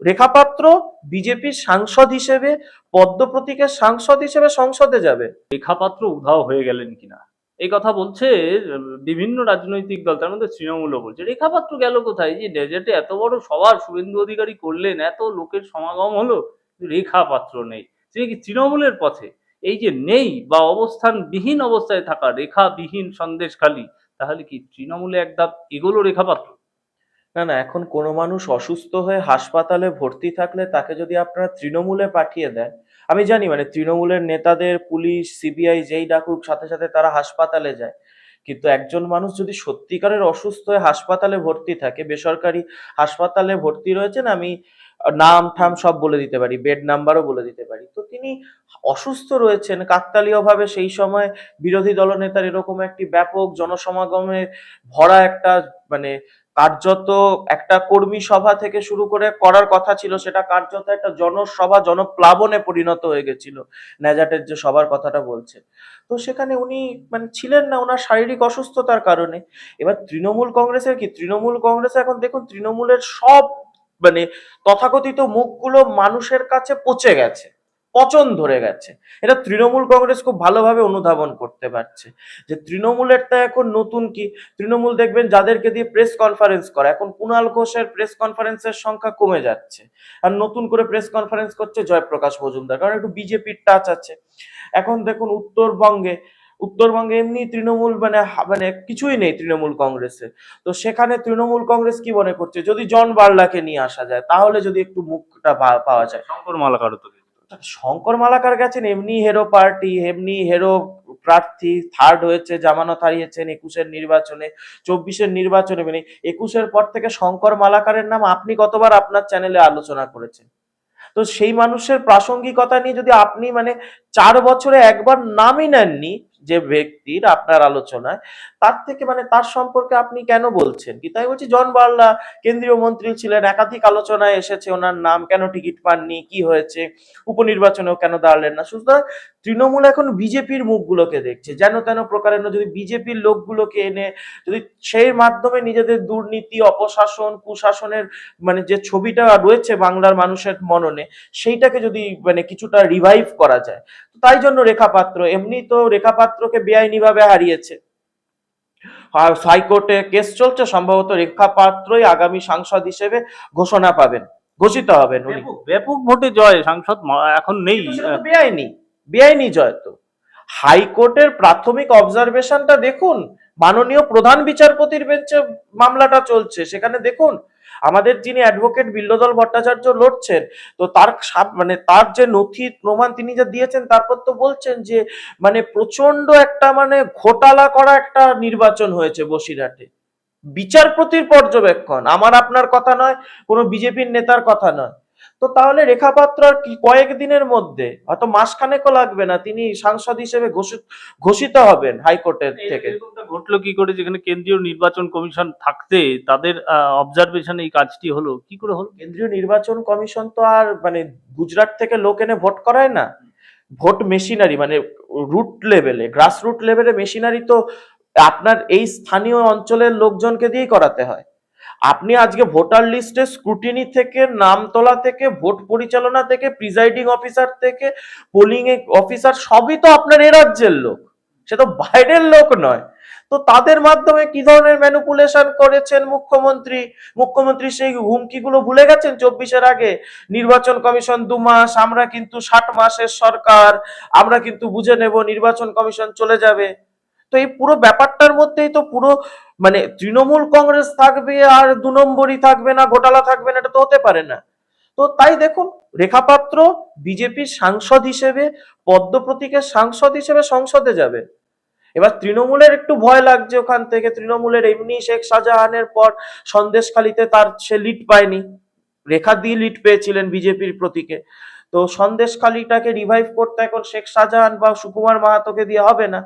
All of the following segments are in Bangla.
রেখাপাত্র বিজেপির সাংসদ হিসেবে পদ্ম প্রতীকের সাংসদ হিসেবে সংসদে যাবে। রেখাপাত্র উধাও হয়ে গেলেন কিনা? এই কথা বলছে বিভিন্ন রাজনৈতিক দল, তার মধ্যে তৃণমূলও বলছে। রেখাপাত্র গেল কোথায়? যে ডেজার্টে এত বড় সবার শুভেন্দু অধিকারী করলেন, এত লোকের সমাগম হলো, রেখাপাত্র নেই। তিনি কি তৃণমূলের পথে? এই যে নেই বা অবস্থানবিহীন অবস্থায় থাকা রেখাবিহীন সন্দেশখালী তাহলে কি তৃণমূলে এক ধাপ এগোলো রেখাপাত্র? না না, এখন কোনো মানুষ অসুস্থ হয়ে হাসপাতালে ভর্তি থাকলে তাকে যদি আপনারা তৃণমূলে পাঠিয়ে দেন, আমি জানি মানে তৃণমূলের নেতাদের, পুলিশ, সিবিআই যেই ডাকুক, সাথে সাথে তারা হাসপাতালে যায়। কিন্তু একজন মানুষ যদি সত্যিকারের অসুস্থ হয়ে হাসপাতালে ভর্তি থাকে, বেসরকারি হাসপাতালে ভর্তি রয়েছেন, আমি নাম ঠাম সব বলে দিতে পারি বেড নাম্বারও বলে দিতে পারি। তো তিনি অসুস্থ রয়েছেন, কাকতালীয়ভাবে সেই সময় বিরোধী দলনেতার এরকম একটি ব্যাপক জনসমাগমে ভরা একটা মানে কার্যত একটা কর্মী সভা থেকে শুরু করে করার কথা ছিল, সেটা কার্যত একটা জনসভা, জনপ্লাবনে পরিণত হয়ে গেছিল, ন্যাজাটের যে সবার কথাটা বলছে তো সেখানে উনি মানে ছিলেন না ওনার শারীরিক অসুস্থতার কারণে। এবার তৃণমূল কংগ্রেসের কি? তৃণমূল কংগ্রেস এখন দেখুন, তৃণমূলের সব মানে তথাকথিত মুখগুলো মানুষের কাছে পচে গেছে, পচন ধরে গেছে। এটা তৃণমূল কংগ্রেস খুব ভালোভাবে অনুধাবন করতে পারছে। যে তৃণমূলের তৃণমূলেরটা এখন নতুন কি? তৃণমূল দেখবেন যাদেরকে দিয়ে প্রেস কনফারেন্স করে, এখন কুণাল ঘোষের প্রেস কনফারেন্সের সংখ্যা কমে যাচ্ছে। আর নতুন করে প্রেস কনফারেন্স করছে জয়প্রকাশ মজুমদার, কারণ একটু বিজেপির টাচ আছে। এখন দেখুন উত্তরবঙ্গে উত্তরবঙ্গে এমনি তৃণমূল মানে মানে কিছুই নেই তৃণমূল কংগ্রেসে। তো সেখানে তৃণমূল কংগ্রেস কি মনে করছে? যদি জন বার্লাকে নিয়ে আসা যায় তাহলে যদি একটু মুখটা পাওয়া যায়। শঙ্কর মালাকারও তো শঙ্কর মালাকার গেছেন এমনি হেরো পার্টি এমনি হেরো প্রার্থী থার্ড হয়েছে জামানত হারিয়েছেন একুশের নির্বাচনে চব্বিশের নির্বাচনে মানে একুশের পর থেকে শঙ্কর মালাকারের নাম আপনি কতবার আপনার চ্যানেলে আলোচনা করেছেন। তো সেই মানুষের প্রাসঙ্গিকতা নিয়ে যদি আপনি মানে চার বছরে একবার নামই নেননি যে ব্যক্তির আপনার আলোচনায়, তার থেকে মানে তার সম্পর্কে আপনি কেন বলছেন? কি তাই বলছি? জন বার্লা কেন্দ্রীয় মন্ত্রী ছিলেন, একাধিক আলোচনায় এসেছে, ওনার নাম কেন টিকিট পাননি, কি হয়েছে, উপনির্বাচনেও কেন দাঁড়ালেন না? সুতরাং তৃণমূল এখন বিজেপির মুখগুলোকে দেখছে। যেন তেন প্রকারের যদি বিজেপির লোকগুলোকে এনে, যদি সেই মাধ্যমে নিজেদের দুর্নীতি, অপশাসন, কুশাসনের মানে যে ছবিটা রয়েছে বাংলার মানুষের মননে, সেইটাকে যদি মানে কিছুটা রিভাইভ করা যায় তাই জন্য রেখাপাত্র এমনি তো রেখাপাত্রকে বেআইনিভাবে হারিয়েছে। আর হাইকোর্টে কেস চলছে সম্ভবত রেখাপাত্রই আগামী সাংসদ হিসেবে ঘোষণা পাবেন ঘোষিত হবেন উনি। ব্যাপক- ভোটে জয় সাংসদ এখন নেই। বেআইনি বেআইনি জয় তো। হাইকোর্টের প্রাথমিক অবজারভেশনটা দেখুন মাননীয় প্রধান বিচারপতির বেঞ্চে মামলাটা চলছে সেখানে দেখুন আমাদের যিনি অ্যাডভোকেট বিল্লদল ভট্টাচার্য লড়ছেন, তো তার মানে তার যে নথি প্রমাণ তিনি যা দিয়েছেন, তারপর তো বলছেন যে মানে প্রচণ্ড একটা মানে ঘোটালা করা একটা নির্বাচন হয়েছে বসিরহাটে। বিচারপতির পর্যবেক্ষণ, আমার আপনার কথা নয়, কোনো বিজেপির নেতার কথা নয়। তো তাহলে রেখাপাত্র কয়েকদিনের মধ্যে হয়তো মাসখানেকও লাগবে না তিনি সাংসদ হিসেবে ঘোষিত ঘোষিত হবেন হাইকোর্টের থেকে? ঘটলো কি করে যেখানে কেন্দ্রীয় নির্বাচন কমিশন থাকতে তাদের অবজারভেশন এই কাজটি হলো? কি করে হলো? কেন্দ্রীয় নির্বাচন কমিশন তো আর মানে গুজরাট থেকে লোক এনে ভোট করায় না। ভোট মেশিনারি মানে রুট লেভেলে গ্রাস রুট লেভেলে মেশিনারি তো আপনার এই স্থানীয় অঞ্চলের লোকজনকে দিয়েই করাতে হয়। আপনি আজকে ভোটার লিস্টে স্ক্রুটিনি থেকে নাম তোলা থেকে, ভোট পরিচালনা থেকে প্রিজাইডিং অফিসার থেকে পোলিং অফিসার সবই তো আপনার এ রাজ্যের লোক। সে তো বাইরের লোক নয়। তো তাদের মাধ্যমে কি ধরনের ম্যানুপুলেশন করেছেন মুখ্যমন্ত্রী? মুখ্যমন্ত্রী সেই হুমকিগুলো ভুলে গেছেন চব্বিশের আগে? নির্বাচন কমিশন দু মাস, আমরা কিন্তু ষাট মাসের সরকার, আমরা কিন্তু বুঝে নেব নির্বাচন কমিশন চলে যাবে। তো এই পুরো ব্যাপারটার মধ্যেই তো পুরো মানে তৃণমূল কংগ্রেস থাকবে আর দু নম্বরই থাকবে না, ঘোটালা থাকবে না, এটা তো হতে পারে না। তো তাই দেখুন, রেখাপাত্র বিজেপির সাংসদ হিসেবে পদ্ম প্রতীকের সাংসদ হিসেবে সংসদে যাবে। এবার তৃণমূলের একটু ভয় লাগছে ওখান থেকে, তৃণমূলের এমনি শেখ শাহজাহানের পর সন্দেশখালিতে তার সে লিড পায়নি। রেখা দিয়ে লিড পেয়েছিলেন বিজেপির প্রতীকে। তো সন্দেশখালিটাকে রিভাইভ করতে এখন শেখ শাহজাহান বা সুকুমার মাহাতোকে দিয়ে হবে না।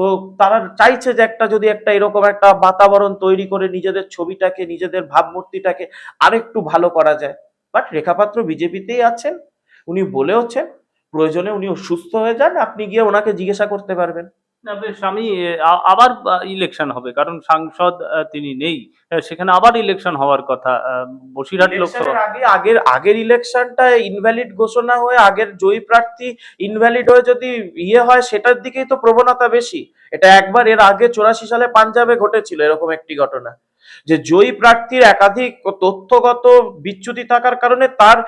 তো তারা চাইছে যে একটা যদি একটা এরকম একটা বাতাবরণ তৈরি করে নিজেদের ছবিটাকে, নিজেদের ভাবমূর্তিটাকে আরেকটু ভালো করা যায়। বাট রেখাপাত্র বিজেপিতেই আছেন, উনি বলেওছেন, প্রয়োজনে উনি সুস্থ হয়ে যান, আপনি গিয়ে ওনাকে জিজ্ঞাসা করতে পারবেন। না বেশ আমি আবার ইলেকশন হবে কারণ সাংসদ তিনি নেই। সেখানে আবার ইলেকশন হওয়ার কথা বসিরহাট লোকসভা। আগে আগের আগের ইলেকশনটা ইনভ্যালিড ঘোষণা হয়ে আগের জয়ী প্রার্থী ইনভ্যালিড হয়ে যদি ইয়ে হয় সেটার দিকেই তো প্রবণতা বেশি। এটা একবার এর আগে চৌরাশি সালে পাঞ্জাবে ঘটেছিল এরকম একটি ঘটনা। যে জয়ী প্রার্থীর একাধিক তথ্যগত বিচ্যুতি থাকার কারণে তার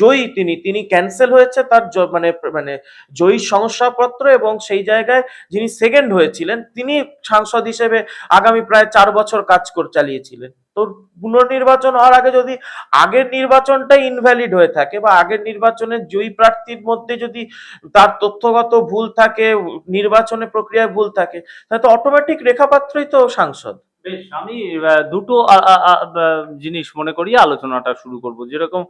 জয়ী তিনি তিনি ক্যান্সেল হয়েছে তার মানে মানে জয়ী শংসাপত্র এবং সেই জায়গায় যিনি সেকেন্ড হয়েছিলেন, তিনি সাংসদ হিসেবে আগামী প্রায় চার বছর কাজ করে, চালিয়েছিলেন। তো পুনর্নির্বাচন হওয়ার আগে যদি আগের নির্বাচনটাই ইনভ্যালিড হয়ে থাকে বা আগের নির্বাচনের জয়ী প্রার্থীর মধ্যে যদি তার তথ্যগত ভুল থাকে নির্বাচনে প্রক্রিয়ায় ভুল থাকে, তাহলে তো অটোমেটিক রেখাপাত্রই তো সাংসদ। বেশ, আমি দুটো জিনিস মনে করি, আলোচনাটা শুরু করব। যেরকম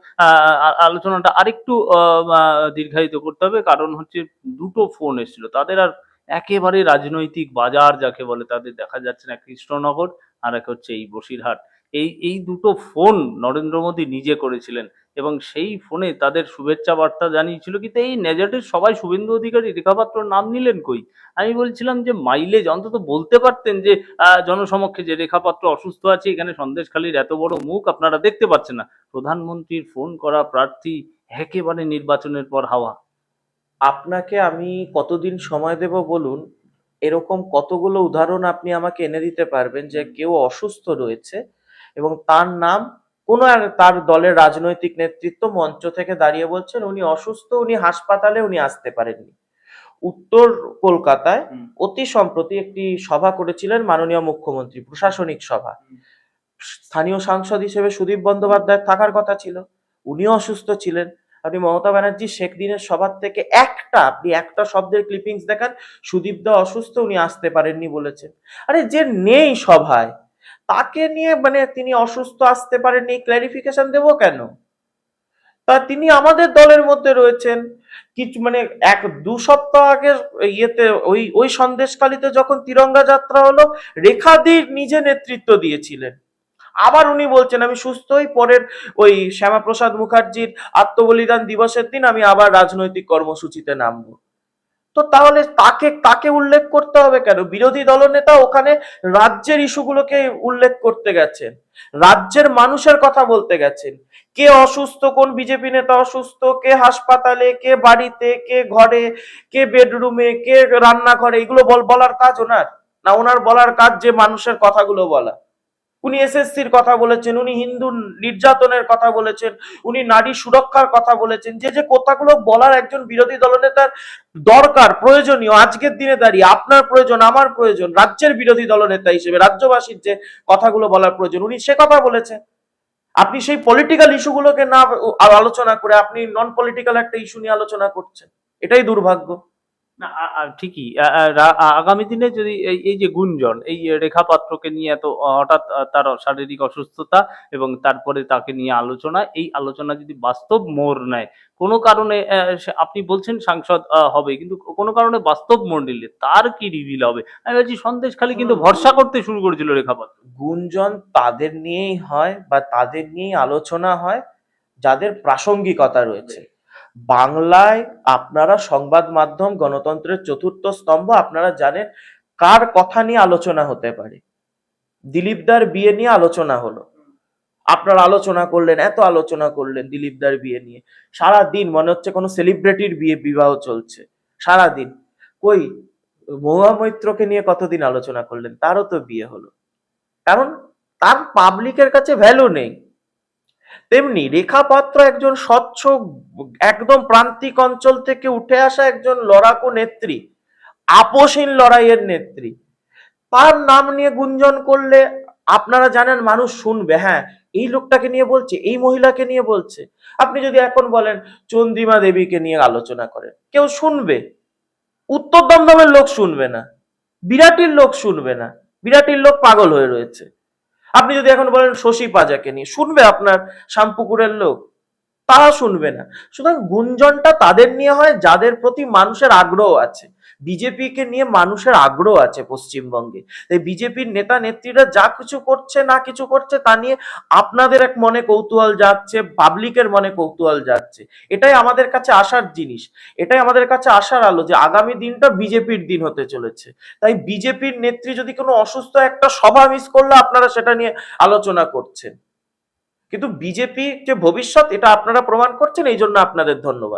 আলোচনাটা আরেকটু দীর্ঘায়িত করতে হবে, কারণ হচ্ছে দুটো ফোন এসেছিল। তাদের আর একেবারে রাজনৈতিক বাজার, যাকে বলে, তাদের দেখা যাচ্ছে না, কৃষ্ণনগর আর এক হচ্ছে এই বসিরহাট। এই এই দুটো ফোন নরেন্দ্র মোদী নিজে করেছিলেন এবং সেই ফোনে তাদের শুভেচ্ছা বার্তা জানিয়েছিল কিন্তু এই নেজাটের সবাই শুভেন্দু অধিকারী রেখাপাত্র নাম নিলেন কই? আমি বলছিলাম যে, মাইলেজ, অন্তত বলতে পারতেন যে জনসমক্ষে যে রেখাপাত্র অসুস্থ আছে, এখানে সন্দেশখালীর এত বড় মুখ আপনারা দেখতে পাচ্ছেন না। প্রধানমন্ত্রীর ফোন করা প্রার্থী একেবারে নির্বাচনের পর হাওয়া। আপনাকে আমি কতদিন সময় দেব বলুন? এরকম কতগুলো উদাহরণ আপনি আমাকে এনে দিতে পারবেন যে, কেউ অসুস্থ রয়েছে এবং তার নাম কোনো তার দলের রাজনৈতিক নেতৃত্ব মঞ্চ থেকে দাঁড়িয়ে বলছেন উনি অসুস্থ উনি হাসপাতালে উনি আসতে পারেননি। উত্তর কলকাতায় অতি সম্প্রতি একটি সভা করেছিলেন মাননীয় মুখ্যমন্ত্রী প্রশাসনিক সভা। স্থানীয় সাংসদ হিসেবে সুদীপ বন্দ্যোপাধ্যায় থাকার কথা ছিল উনিও অসুস্থ ছিলেন। আপনি মমতা ব্যানার্জি শেখ দিনের সভার থেকে একটা আপনি একটা শব্দের ক্লিপিংস দেখান সুদীপ দা অসুস্থ উনি আসতে পারেননি বলেছেন। আরে যে নেই সভায় তাকে নিয়ে মানে তিনি অসুস্থ আসতে পারেননি ক্ল্যারিফিকেশন দেবো কেন? তা তিনি আমাদের দলের মধ্যে রয়েছেন। কিছু মানে এক দু সপ্তাহ আগে ইয়েতে ওই ওই সন্দেশকালীতে যখন তিরঙ্গা যাত্রা হলো রেখাদি নিজে নেতৃত্ব দিয়েছিলেন। আবার উনি বলছেন, আমি সুস্থ হই পরের ওই শ্যামাপ্রসাদ মুখার্জির আত্মবলিদান দিবসের দিন আমি আবার রাজনৈতিক কর্মসূচিতে নামবো। তো তাহলে তাকে তাকে উল্লেখ করতে হবে কেন? বিরোধী দলনেতা ওখানে রাজ্যের ইস্যুগুলোকে উল্লেখ করতে গেছেন, রাজ্যের মানুষের কথা বলতে গেছেন। কে অসুস্থ, কোন বিজেপি নেতা অসুস্থ, কে হাসপাতালে, কে বাড়িতে, কে ঘরে, কে বেডরুমে, কে রান্নাঘরে, এগুলো বল, বলার কাজ ওনার? না, ওনার বলার কাজ যে মানুষের কথাগুলো বলা। উনি এসএসসির কথা বলেছেন, উনি হিন্দু নির্যাতনের কথা বলেছেন, উনি নারী সুরক্ষার কথা বলেছেন, যে যে কথাগুলো বলার একজন বিরোধী দলনেতার দরকার, প্রয়োজনীয়, আজকের দিনে দাঁড়িয়ে, আপনার প্রয়োজন, আমার প্রয়োজন, রাজ্যের বিরোধী দলনেতা হিসেবে, রাজ্যবাসীর যে কথাগুলো বলার প্রয়োজন, উনি সে কথা বলেছেন। আপনি সেই পলিটিক্যাল ইস্যুগুলোকে না আলোচনা করে, আপনি নন পলিটিক্যাল একটা ইস্যু নিয়ে আলোচনা করছেন, এটাই দুর্ভাগ্য। না ঠিকই। আগামী দিনে যদি এই যে গুঞ্জন এই রেখাপাত্রকে নিয়ে এত হঠাৎ তার শারীরিক অসুস্থতা এবং তারপরে তাকে নিয়ে আলোচনা এই আলোচনা যদি বাস্তব মোড় নেয় কোনো কারণে আপনি বলছেন সাংসদ হবে কিন্তু কোনো কারণে বাস্তব মোড় নিলে তার কি রিভিল হবে? আমি বলছি সন্দেশ খালি কিন্তু ভরসা করতে শুরু করেছিল রেখাপাত্র। গুঞ্জন তাদের নিয়েই হয় বা তাদের নিয়েই আলোচনা হয় যাদের প্রাসঙ্গিকতা রয়েছে। বাংলায় আপনারা সংবাদ মাধ্যম গণতন্ত্রের চতুর্থ স্তম্ভ, আপনারা জানেন কার কথা নিয়ে আলোচনা হতে পারে। দিলীপদার বিয়ে নিয়ে আলোচনা হলো। আপনারা আলোচনা করলেন, এত আলোচনা করলেন দিলীপদার বিয়ে নিয়ে। সারা দিন মনে হচ্ছে কোনো সেলিব্রিটির বিয়ে, বিবাহ চলছে। সারা দিন কই, মহুয়া মৈত্রকে নিয়ে কতদিন আলোচনা করলেন? তারও তো বিয়ে হলো। কারণ তার পাবলিকের কাছে ভ্যালু নেই। তেমনি রেখাপাত্র একজন স্বচ্ছ, একদম প্রান্তিক অঞ্চল থেকে উঠে আসা একজন লড়াকু নেত্রী, আপোষহীন লড়াইয়ের নেত্রী। তার নাম নিয়ে গুঞ্জন করলে আপনারা জানেন মানুষ শুনবে হ্যাঁ এই লোকটাকে নিয়ে বলছে, এই মহিলাকে নিয়ে বলছে। আপনি যদি এখন বলেন চন্দ্রিমা দেবীকে নিয়ে আলোচনা করেন, কেউ শুনবে। উত্তর দমদমের লোক শুনবে না, বিরাটির লোক শুনবে না, বিরাটির লোক পাগল হয়ে রয়েছে। আপনি যদি এখন বলেন শশী পাজাকে নিয়ে, শুনবে আপনার শ্যামপুকুরের লোক? তারা শুনবে না। সুতরাং গুঞ্জনটা তাদের নিয়ে হয়, যাদের প্রতি মানুষের আগ্রহ আছে। বিজেপিকে নিয়ে মানুষের আগ্রহ আছে পশ্চিমবঙ্গে। তাই বিজেপির নেতা নেত্রীরা যা কিছু করছে, না কিছু করছে, তা নিয়ে আপনাদের এক মনে কৌতূহল যাচ্ছে পাবলিকের মনে কৌতূহল যাচ্ছে। এটাই আমাদের কাছে আসার জিনিস। এটাই আমাদের কাছে আসার আলো যে আগামী দিনটা বিজেপির দিন হতে চলেছে। তাই বিজেপির নেত্রী যদি কোনো অসুস্থ একটা সভা মিস করলে, আপনারা সেটা নিয়ে আলোচনা করছেন। কিন্তু বিজেপি যে ভবিষ্যৎ, এটা আপনারা প্রমাণ করছেন এই জন্য আপনাদের ধন্যবাদ।